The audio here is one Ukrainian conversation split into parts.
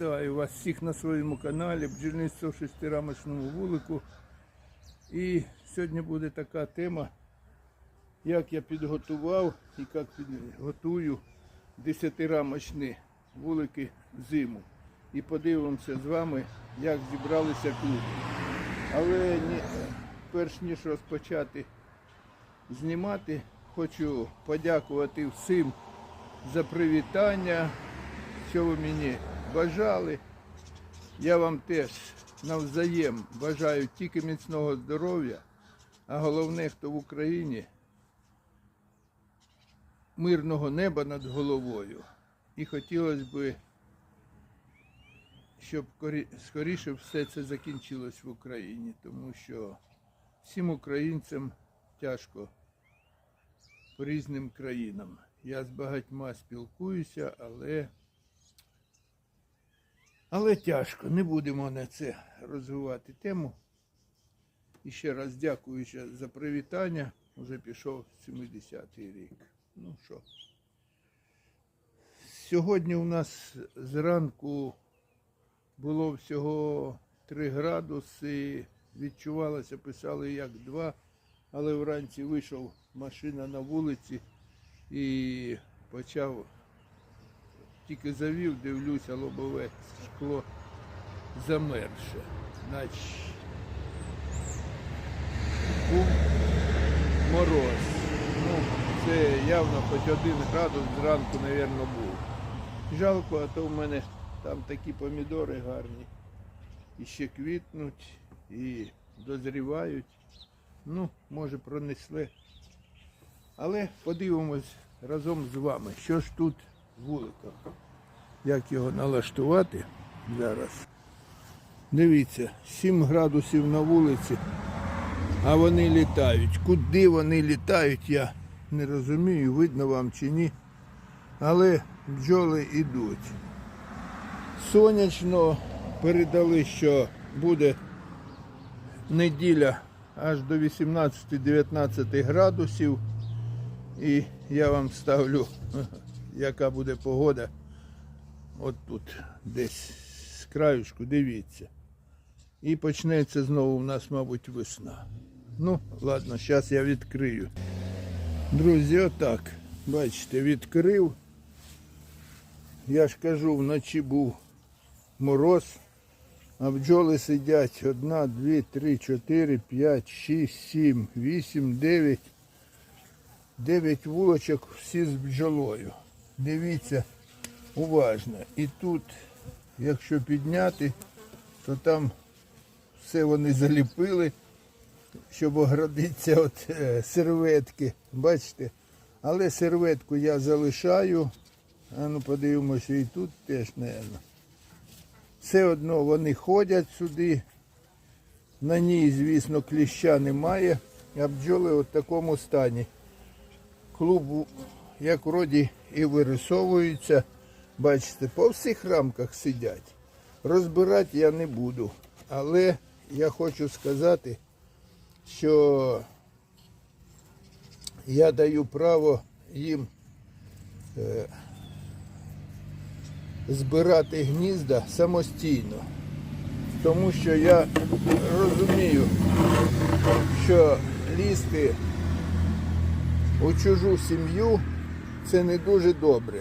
Вітаю вас всіх на своєму каналі бджільництво в шестирамочному вулику. І сьогодні буде така тема, як я підготував і як підготую десятирамочні вулики зиму. І подивимося з вами, як зібралися клуби. Але перш ніж розпочати знімати, хочу подякувати всім за привітання, що ви мені бажали. Я вам теж навзаєм бажаю тільки міцного здоров'я, а головне, хто в Україні, мирного неба над головою. І хотілося б, щоб корі- скоріше все це закінчилось в Україні, тому що всім українцям тяжко по різним країнам. Я з багатьма спілкуюся, але, але тяжко. Не будемо на це розвивати тему. І ще раз дякуючи за привітання. Уже пішов 70-й рік. Ну що. Сьогодні у нас зранку було всього 3 градуси. Відчувалося, писали як 2, але вранці вийшов машина на вулиці і почав, тільки завів, дивлюся, лобове шкло замерше. Значить, був мороз. Ну, це явно хоч один градус зранку, мабуть, був. Жалко, а то в мене там такі помідори гарні. І ще квітнуть, і дозрівають. Ну, може, пронесли. Але подивимось разом з вами, що ж тут в вуликах. Як його налаштувати зараз. Дивіться, 7 градусів на вулиці, а вони літають. Куди вони літають, я не розумію, видно вам чи ні. Але бджоли йдуть. Сонячно передали, що буде неділя аж до 18-19 градусів. І я вам ставлю, яка буде погода. От тут десь краюшку, дивіться. І почнеться знову у нас, мабуть, весна. Ну, ладно, зараз я відкрию. Друзі, отак. Бачите, відкрив. Я ж кажу, вночі був мороз, а бджоли сидять одна, дві, три, чотири, п'ять, шість, сім, вісім, дев'ять. Дев'ять вулочок всі з бджолою. Дивіться уважно. І тут, якщо підняти, то там все вони заліпили, щоб оградитися від е, серветки. Бачите? Але серветку я залишаю. А ну подивимося, і тут теж, мабуть. Все одно вони ходять сюди. На ній, звісно, кліща немає, а бджоли в такому стані. Клуб, як вроді, і вирисовується. Бачите, по всіх рамках сидять. Розбирати я не буду. Але я хочу сказати, що я даю право їм е, збирати гнізда самостійно. Тому що я розумію, що лізти у чужу сім'ю це не дуже добре.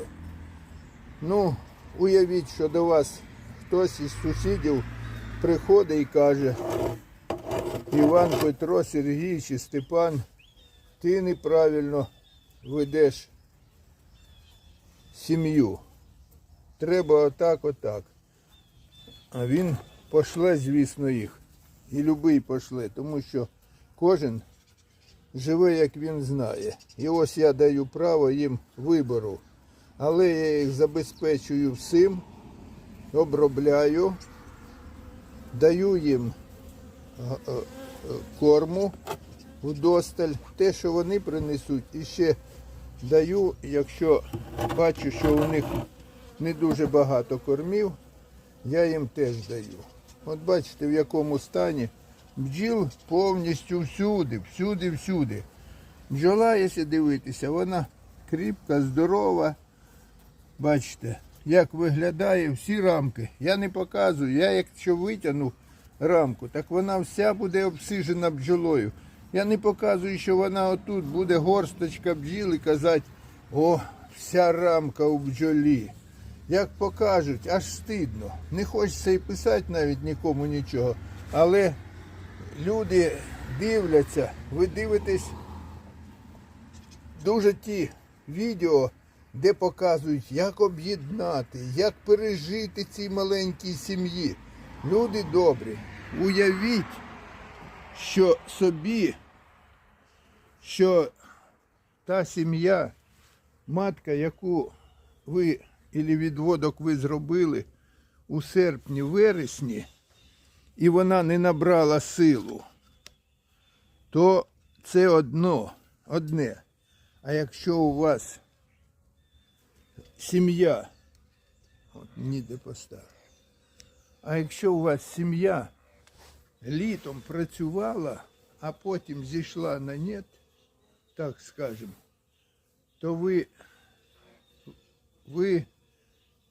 Ну, уявіть, що до вас хтось із сусідів приходить і каже, Іван Петро, Сергій чи Степан, ти неправильно ведеш сім'ю. Треба отак, отак. А він пошле, звісно, їх. І любий пошле, тому що кожен живе, як він знає. І ось я даю право їм вибору. Але я їх забезпечую всім, обробляю, даю їм е, е, корму вдосталь, те, що вони принесуть, і ще даю, якщо бачу, що у них не дуже багато кормів, я їм теж даю. От бачите, в якому стані бджіл повністю всюди, всюди, всюди. Бджола, якщо дивитися, вона кріпка, здорова. Бачите, як виглядає всі рамки. Я не показую. Я якщо витягну рамку, так вона вся буде обсижена бджолою. Я не показую, що вона отут буде горсточка бджіл і казати, о, вся рамка у бджолі. Як покажуть, аж стидно. Не хочеться і писати навіть нікому нічого. Але люди дивляться, ви дивитесь дуже ті відео, де показують, як об'єднати, як пережити цій маленькій сім'ї. Люди добрі, уявіть, що собі, що та сім'я, матка, яку ви і відводок ви зробили у серпні-вересні, і вона не набрала силу, то це одно, одне. А якщо у вас сім'я, от ніде поставив, а якщо у вас сім'я літом працювала, а потім зійшла на нет, так скажемо, то ви, ви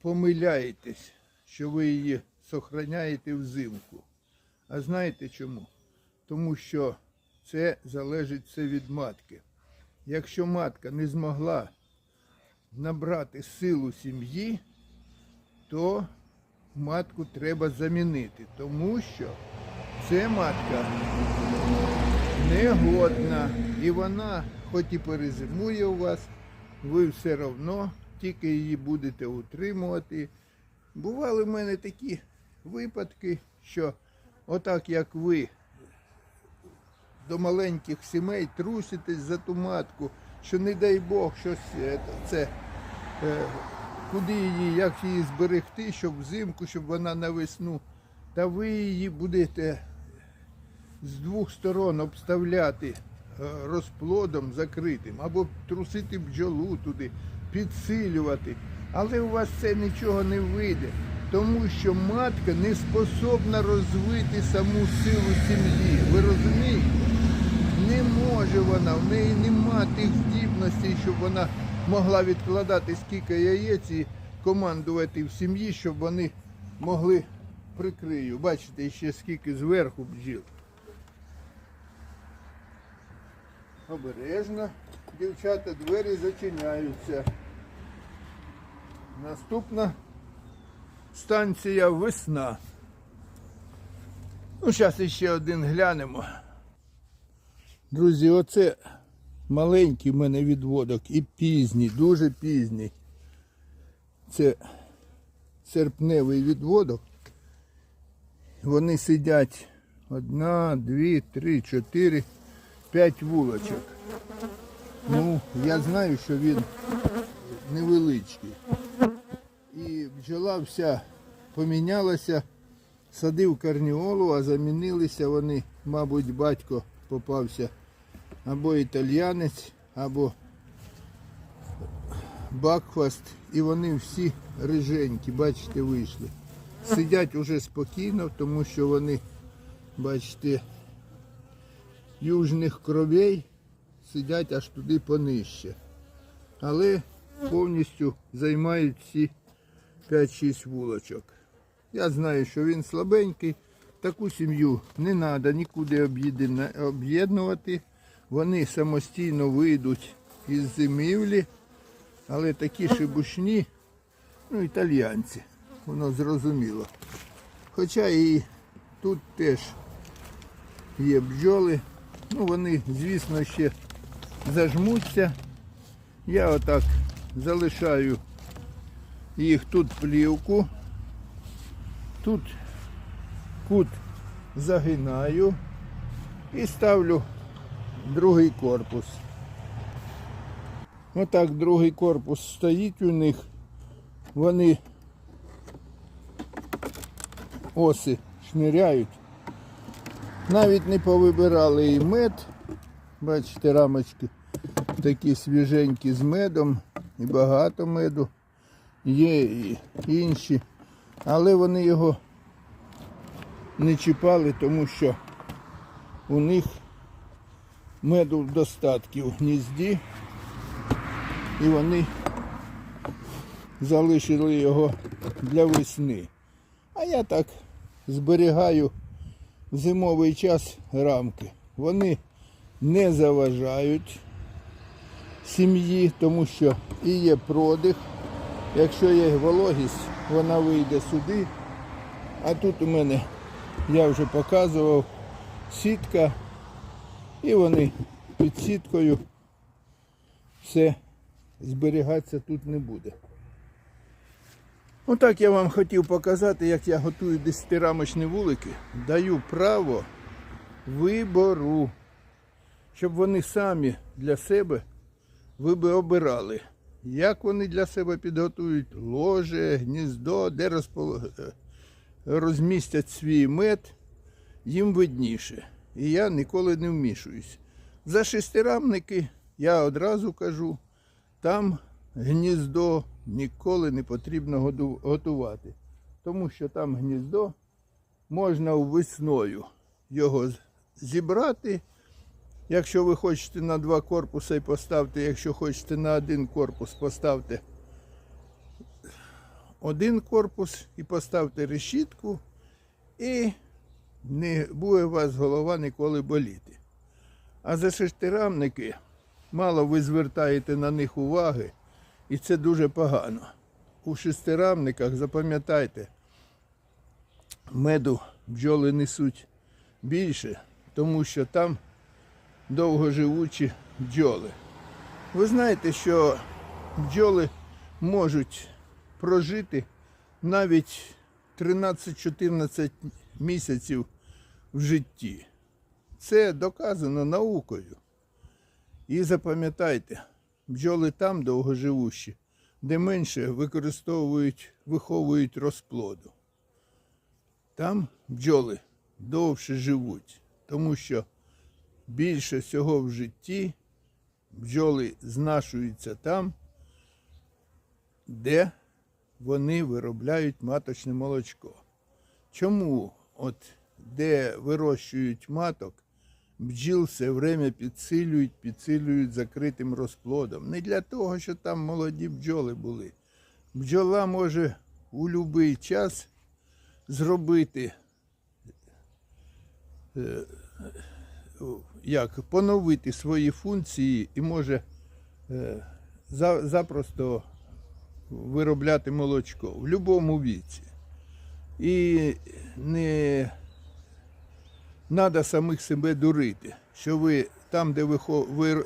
помиляєтесь, що ви її сохраняєте взимку. А знаєте чому? Тому що це залежить все від матки. Якщо матка не змогла набрати силу сім'ї, то матку треба замінити, тому що це матка негодна. І вона, хоч і перезимує у вас, ви все одно тільки її будете утримувати. Бували в мене такі випадки, що отак як ви до маленьких сімей труситесь за ту матку, що не дай Бог щось е, це, куди її, як її зберегти, щоб взимку, щоб вона на весну. Та ви її будете з двох сторон обставляти е, розплодом закритим, або трусити бджолу туди, підсилювати. Але у вас це нічого не вийде, тому що матка не способна розвити саму силу сім'ї. Ви розумієте? Не може вона, в неї нема тих здібностей, щоб вона могла відкладати скільки яєць і командувати в сім'ї, щоб вони могли прикрию. Бачите, ще скільки зверху бджіл. Обережно, дівчата, двері зачиняються. Наступна станція весна. Ну, зараз ще один глянемо. Друзі, оце маленький в мене відводок і пізній, дуже пізній. Це серпневий відводок. Вони сидять одна, дві, три, чотири, п'ять вулочок. Ну, я знаю, що він невеличкий. І бджола вся помінялася, садив карніолу, а замінилися вони, мабуть, батько попався або італіянець, або бакфаст. І вони всі риженькі, бачите, вийшли. Сидять уже спокійно, тому що вони, бачите, южних кровей сидять аж туди понижче. Але повністю займають всі 5-6 вулочок. Я знаю, що він слабенький. Таку сім'ю не треба нікуди об'єднувати. Вони самостійно вийдуть із зимівлі, але такі шибушні, ну, італіянці, воно зрозуміло. Хоча і тут теж є бджоли. Ну, вони, звісно, ще зажмуться. Я отак залишаю їх тут плівку. Тут кут загинаю і ставлю другий корпус. Отак другий корпус стоїть у них. Вони оси шниряють. Навіть не повибирали і мед. Бачите, рамочки такі свіженькі з медом і багато меду. Є і інші. Але вони його не чіпали, тому що у них меду в достатки у гнізді. І вони залишили його для весни. А я так зберігаю в зимовий час рамки. Вони не заважають сім'ї, тому що і є продих. Якщо є вологість, вона вийде сюди. А тут у мене, я вже показував, сітка. І вони під сіткою все зберігатися тут не буде. Отак я вам хотів показати, як я готую десятирамочні вулики. Даю право вибору, щоб вони самі для себе ви би обирали, як вони для себе підготують ложе, гніздо, де розпол... розмістять свій мед, їм видніше. І я ніколи не вмішуюсь. За шестирамники я одразу кажу, там гніздо ніколи не потрібно готувати. Тому що там гніздо можна весною його зібрати. Якщо ви хочете на два корпуси і поставте, якщо хочете на один корпус, поставте один корпус і поставте решітку, і не буде у вас голова ніколи боліти. А за шестирамники мало ви звертаєте на них уваги, і це дуже погано. У шестирамниках запам'ятайте, меду бджоли несуть більше, тому що там довгоживучі бджоли. Ви знаєте, що бджоли можуть прожити навіть 13-14 місяців в житті. Це доказано наукою. І запам'ятайте, бджоли там довгоживущі, де менше використовують, виховують розплоду. Там бджоли довше живуть, тому що більше всього в житті бджоли знашуються там, де вони виробляють маточне молочко. Чому от де вирощують маток, бджіл все время підсилюють, підсилюють закритим розплодом. Не для того, що там молоді бджоли були. Бджола може у будь-який час зробити е, як поновити свої функції і може е, запросто виробляти молочко в будь-якому віці. І не треба самих себе дурити, що ви там, де ви, ви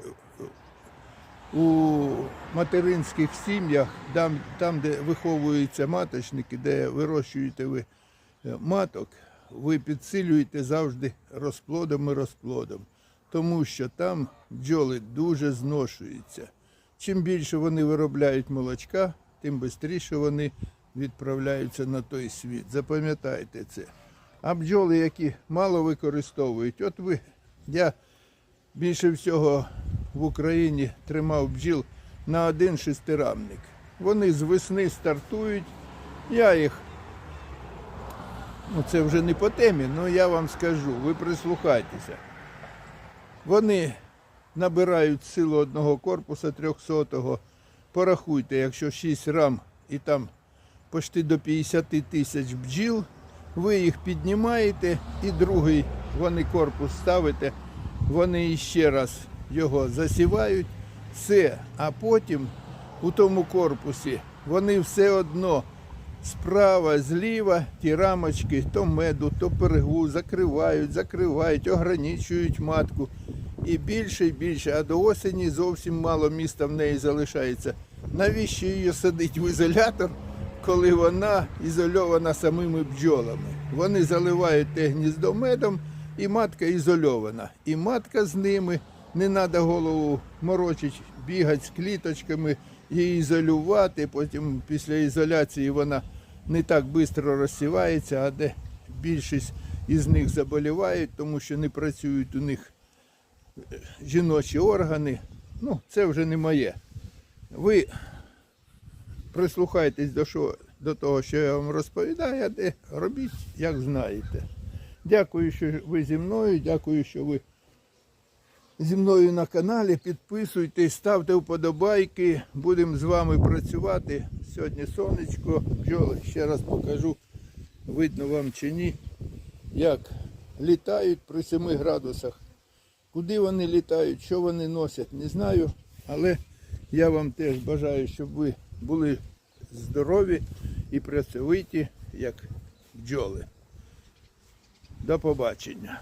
у материнських сім'ях, там, там, де виховуються маточники, де вирощуєте ви е, маток, ви підсилюєте завжди розплодом і розплодом, тому що там бджоли дуже зношуються. Чим більше вони виробляють молочка, тим швидше вони відправляються на той світ. Запам'ятайте це. А бджоли, які мало використовують, от ви, я більше всього в Україні тримав бджіл на один шестирамник. Вони з весни стартують, я їх Ну, це вже не по темі, але я вам скажу, ви прислухайтеся. Вони набирають силу одного корпуса 300-го. Порахуйте, якщо 6 рам і там почти до 50 тисяч бджіл, ви їх піднімаєте і другий вони корпус ставите, вони ще раз його засівають, все, а потім у тому корпусі вони все одно справа, зліва ті рамочки, то меду, то пергу закривають, закривають, ограничують матку. І більше і більше, а до осені зовсім мало міста в неї залишається. Навіщо її садить в ізолятор, коли вона ізольована самими бджолами? Вони заливають те гніздо медом, і матка ізольована. І матка з ними не треба голову морочить, бігати з кліточками, її ізолювати. Потім після ізоляції вона не так швидко розсівається, а де більшість із них заболівають, тому що не працюють у них е, жіночі органи. Ну, це вже не моє. Ви прислухайтесь до, що, до того, що я вам розповідаю, де робіть, як знаєте. Дякую, що ви зі мною, дякую, що ви зі мною на каналі. Підписуйтесь, ставте вподобайки. Будемо з вами працювати. Сьогодні сонечко, бджоли. Ще раз покажу, видно вам чи ні, як літають при 7 градусах. Куди вони літають, що вони носять, не знаю. Але я вам теж бажаю, щоб ви були здорові і працьовиті, як бджоли. До побачення.